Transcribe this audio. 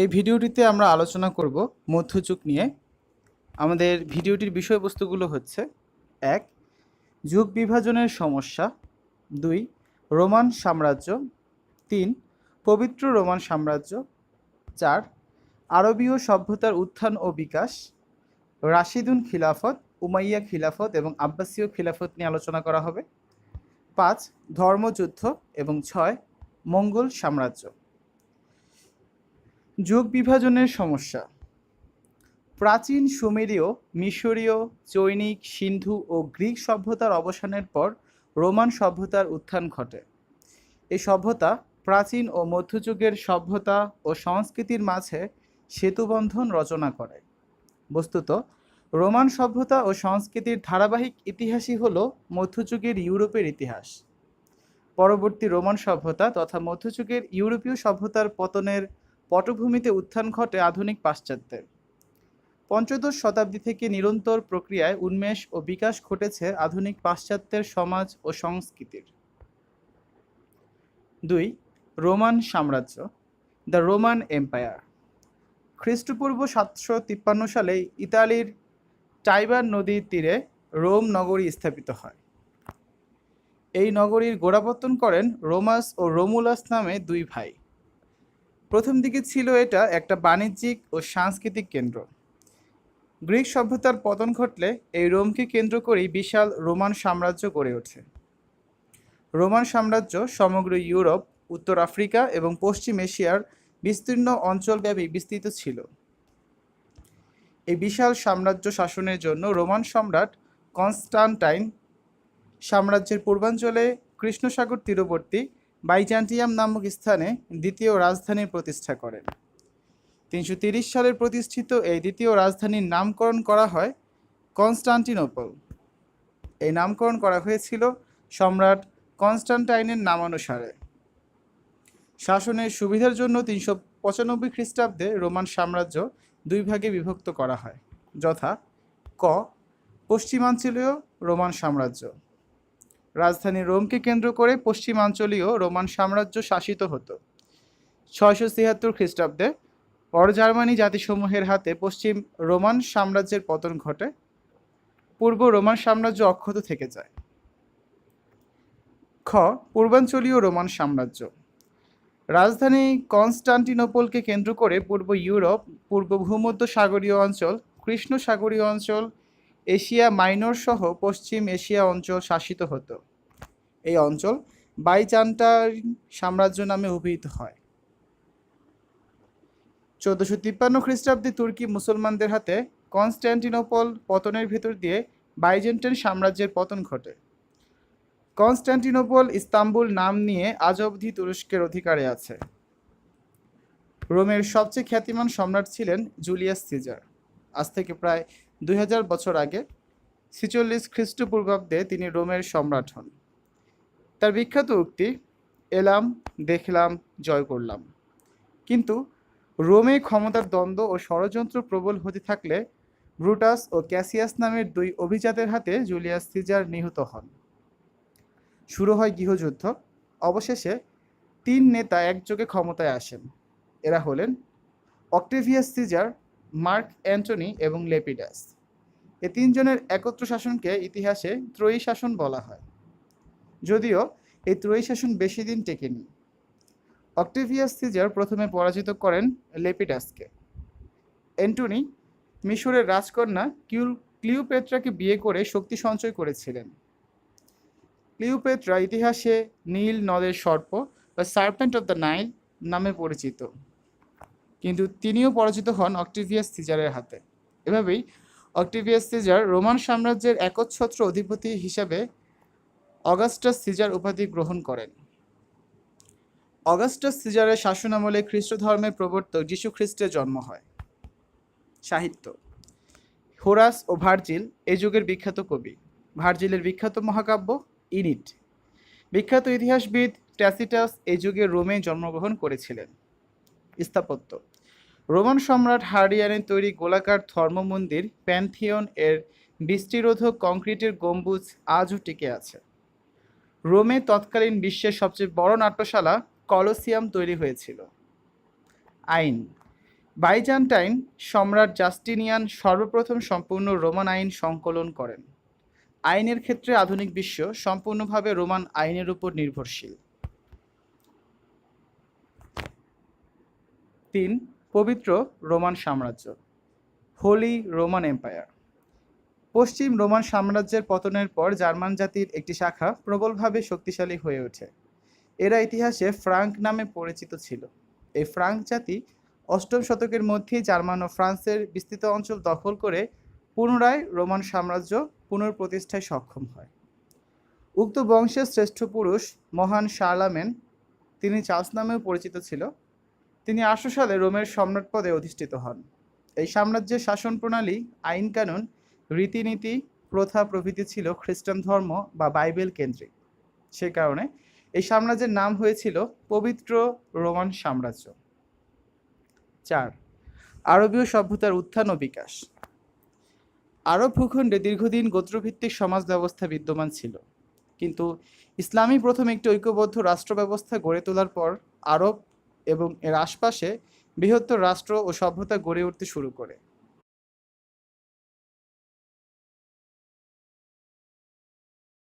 এই ভিডিওটিতে আমরা আলোচনা করব মধ্যযুগ নিয়ে। আমাদের ভিডিওটির বিষয়বস্তুগুলো হচ্ছে, এক, যুগ বিভাজনের সমস্যা, দুই, রোমান সাম্রাজ্য, তিন, পবিত্র রোমান সাম্রাজ্য, চার, আরবীয় সভ্যতার উত্থান ও বিকাশ, রাশিদুন খিলাফত, উমাইয়া খিলাফত এবং আব্বাসীয় খিলাফত নিয়ে আলোচনা করা হবে। পাঁচ, ধর্মযুদ্ধ এবং ছয়, মঙ্গল সাম্রাজ্য। যুগ বিভাজনের সমস্যা। প্রাচীন সুমেরীয়, মিশরীয়, চৈনিক, সিন্ধু ও গ্রিক সভ্যতার অবসানের পর রোমান সভ্যতার উত্থান ঘটে। এই সভ্যতা প্রাচীন ও মধ্যযুগের সভ্যতা ও সংস্কৃতির মাঝে সেতুবন্ধন রচনা করে। বস্তুত, রোমান সভ্যতা ও সংস্কৃতির ধারাবাহিক ইতিহাসই হল মধ্যযুগের ইউরোপের ইতিহাস। পরবর্তী রোমান সভ্যতা তথা মধ্যযুগের ইউরোপীয় সভ্যতার পতনের পটভূমিতে উত্থান ঘটে আধুনিক পাশ্চাত্যের। পঞ্চদশ শতাব্দী থেকে নিরন্তর প্রক্রিয়ায় উন্মেষ ও বিকাশ ঘটেছে আধুনিক পাশ্চাত্যের সমাজ ও সংস্কৃতির। দুই, রোমান সাম্রাজ্য, দ্য রোমান এম্পায়ার। খ্রিস্টপূর্ব সাতশো তিপ্পান্ন সালে ইতালির টাইবার নদীর তীরে রোম নগরী স্থাপিত হয়। এই নগরীর গোড়াপত্তন করেন রোমাস ও রোমুলাস নামে দুই ভাই। প্রথম দিকে ছিল এটা একটা বাণিজ্যিক ও সাংস্কৃতিক কেন্দ্র। গ্রিক সভ্যতার পতন ঘটলে এই রোমকে কেন্দ্র করেই বিশাল রোমান সাম্রাজ্য গড়ে ওঠে। রোমান সাম্রাজ্য সমগ্র ইউরোপ, উত্তর আফ্রিকা এবং পশ্চিম এশিয়ার বিস্তীর্ণ অঞ্চলব্যাপী বিস্তৃত ছিল। এই বিশাল সাম্রাজ্য শাসনের জন্য রোমান সম্রাট কনস্টান্টাইন সাম্রাজ্যের পূর্বাঞ্চলে কৃষ্ণসাগর তীরবর্তী বাইজান্টিয়াম নামক স্থানে দ্বিতীয় রাজধানীর প্রতিষ্ঠা করেন। তিনশো তিরিশ সালের প্রতিষ্ঠিত এই দ্বিতীয় রাজধানীর নামকরণ করা হয় কনস্টান্টিনোপল। এই নামকরণ করা হয়েছিল সম্রাট কনস্টান্টাইনের নামানুসারে। শাসনের সুবিধার জন্য তিনশো পঁচানব্বই খ্রিস্টাব্দে রোমান সাম্রাজ্য দুই ভাগে বিভক্ত করা হয়, যথা ক, পশ্চিমাঞ্চলীয় রোমান সাম্রাজ্য। রাজধানী রোমকে কেন্দ্র করে পশ্চিমাঞ্চলীয় রোমান সাম্রাজ্য শাসিত হতো। ছয়শো ছিয়াত্তর খ্রিস্টাব্দে পর জার্মানি জাতিসমূহের হাতে পশ্চিম রোমান সাম্রাজ্যের পতন ঘটে। পূর্ব রোমান সাম্রাজ্য অক্ষত থেকে যায়। খ, পূর্বাঞ্চলীয় রোমান সাম্রাজ্য। রাজধানী কনস্টান্টিনোপলকে কেন্দ্র করে পূর্ব ইউরোপ, পূর্ব ভূমধ্য সাগরীয় অঞ্চল কৃষ্ণ সাগরীয় অঞ্চল, এশিয়া মাইনর সহ পশ্চিম এশিয়া অঞ্চল শাসিত হতো। এই অঞ্চল বাইজান্টাইন সাম্রাজ্য নামে অভিহিত হয়। চোদ্দশো তিপ্পান্ন খ্রিস্টাব্দে তুর্কি মুসলমানদের হাতে কনস্ট্যান্টিনোপল পতনের ভেতর দিয়ে বাইজেন্টাইন সাম্রাজ্যের পতন ঘটে। কনস্ট্যান্টিনোপল ইস্তাম্বুল নাম নিয়ে আজ অবধি তুরস্কের অধিকারে আছে। রোমের সবচেয়ে খ্যাতিমান সম্রাট ছিলেন জুলিয়াস সিজার। আজ থেকে প্রায় দুই হাজার বছর আগে ছিচল্লিশ খ্রিস্টপূর্বাব্দে তিনি রোমের সম্রাট হন। তার বিখ্যাত উক্তি, এলাম, দেখলাম, জয় করলাম। কিন্তু রোমে ক্ষমতার দ্বন্দ্ব ও ষড়যন্ত্র প্রবল হতে থাকলে ব্রুটাস ও ক্যাসিয়াস নামের দুই অভিজাতের হাতে জুলিয়াস সিজার নিহত হন। শুরু হয় গৃহযুদ্ধ, অবশেষে তিন নেতা একযোগে ক্ষমতায় আসেন। এরা হলেন অক্টেভিয়াস সিজার, মার্ক অ্যান্টনি এবং লেপিডাস। এ তিনজনের একত্র শাসনকে ইতিহাসে ত্রয়ী শাসন বলা হয়। যদিও এই ত্রয়ী শাসন বেশি দিন টেকেনি। অক্টেভিয়াস সিজার প্রথমে পরাজিত করেন লেপিডাসকে। অ্যান্টনি মিশরের রাজকন্যা কিউল ক্লিওপেট্রাকে বিয়ে করে শক্তি সঞ্চয় করেছিলেন। ক্লিওপেট্রা ইতিহাসে নীল নদের সর্প বা সার্পেন্ট অফ দ্য নাইল নামে পরিচিত। কিন্তু তিনিও পরাজিত হন অক্টিভিয়াস সিজারের হাতে। এভাবেই অক্টিভিয়াস সিজার রোমান সাম্রাজ্যের একচ্ছত্র অধিপতি হিসাবে অগাস্টাস সিজার উপাধি গ্রহণ করেন। অগাস্টাস সিজারের শাসনামলে খ্রিস্ট ধর্মের প্রবর্তক যীশু খ্রিস্টের জন্ম হয়। সাহিত্য। হোরাস ও ভার্জিল এ যুগের বিখ্যাত কবি। ভার্জিলের বিখ্যাত মহাকাব্য ইনিট। বিখ্যাত ইতিহাসবিদ ট্যাসিটাস এই যুগে রোমে জন্মগ্রহণ করেছিলেন। স্থাপত্য। রোমান সম্রাট হার্ডিয়ানের তৈরি গোলাকার ধর্মমন্দির প্যান্থিয়ন এর বৃষ্টিরোধক কংক্রিটের গম্বুজ আজও টিকে আছে। রোমে তৎকালীন বিশ্বের সবচেয়ে বড় নাট্যশালা কলোসিয়াম তৈরি হয়েছিল। আইন। বাইজান্টাইন সম্রাট জাস্টিনিয়ান সর্বপ্রথম সম্পূর্ণ রোমান আইন সংকলন করেন। আইনের ক্ষেত্রে আধুনিক বিশ্ব সম্পূর্ণভাবে রোমান আইনের উপর নির্ভরশীল। তিন, পবিত্র রোমান সাম্রাজ্য। Holy Roman empire. পশ্চিম রোমান সাম্রাজ্যের পতনের পর জার্মান জাতির একটি শাখা প্রবলভাবে শক্তিশালী হয়ে ওঠে। এরা ইতিহাসে ফ্রাঙ্ক নামে পরিচিত ছিল। এই ফ্রাঙ্ক জাতি অষ্টম শতকের মধ্যেই জার্মান ও ফ্রান্সের বিস্তৃত অঞ্চল দখল করে পুনরায় রোমান সাম্রাজ্য পুনঃপ্রতিষ্ঠায় সক্ষম হয়। উক্ত বংশের শ্রেষ্ঠ পুরুষ মহান শার্লামেন, তিনি চার্লস নামেও পরিচিত ছিল। তিনি আটশো সালে রোমের সম্রাট পদে অধিষ্ঠিত হন। এই সাম্রাজ্যের শাসন প্রণালী, আইন কানুন রীতিনীতি, প্রথা প্রভৃতি ছিল খ্রিস্টান ধর্ম বা বাইবেল কেন্দ্রিক। সে কারণে এই সাম্রাজ্যের নাম হয়েছিল পবিত্র রোমান সাম্রাজ্য। চার, আরবীয় সভ্যতার উত্থান ও বিকাশ। আরব ভূখণ্ডে দীর্ঘদিন গোত্রভিত্তিক সমাজ ব্যবস্থা বিদ্যমান ছিল। কিন্তু ইসলামী প্রথম একটি ঐক্যবদ্ধ রাষ্ট্র ব্যবস্থা গড়ে তোলার পর আরব এবং এর আশপাশে বৃহত্তর রাষ্ট্র ও সভ্যতা গড়ে উঠতে শুরু করে।